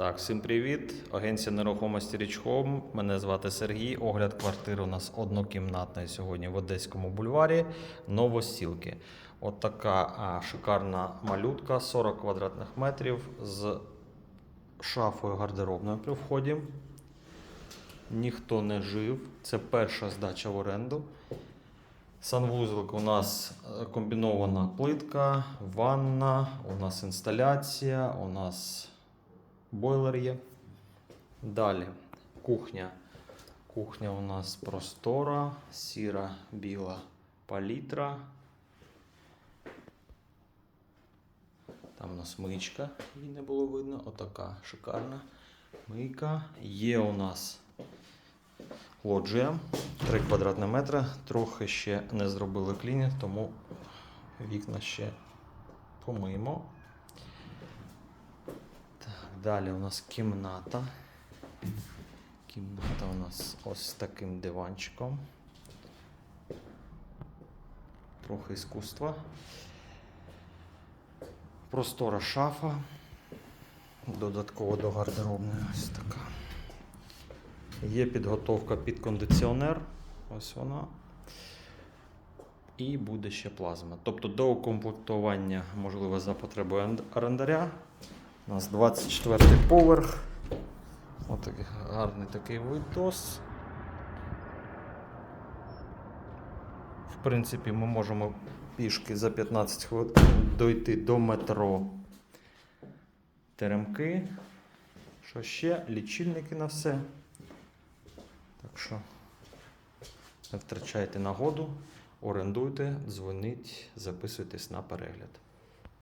Так, всім привіт. Агенція нерухомості Річхом. Мене звати Сергій. Огляд квартири у нас однокімнатної сьогодні в Одеському бульварі Новосілки. От така а, шикарна малютка, 40 квадратних метрів з шафою гардеробною при вході. Ніхто не жив. Це перша здача в оренду. Санвузлик у нас е, комбінована плитка, ванна, у нас інсталяція, у нас бойлер є. Далі кухня. Кухня у нас простора, сіра, біла палітра. Там у нас мичка, її не було видно. Отака шикарна мийка. Є у нас лоджія 3 квадратні метри. Трохи ще не зробили клінінг, тому вікна ще помиємо. Далі у нас кімната. Кімната у нас ось таким диванчиком. Трохи іскусства. Простора шафа. Додатково до гардеробної ось така. Є підготовка під кондиціонер. Ось вона. І буде ще плазма. Тобто до укомплектування, можливо, за потребою орендаря. У нас 24 поверх. Ось такий гарний такий видос. В принципі, ми можемо пішки за 15 хвилин дойти до метро Теремки. Що ще? Лічильники на все. Так що не втрачайте нагоду, орендуйте, дзвоніть, записуйтесь на перегляд.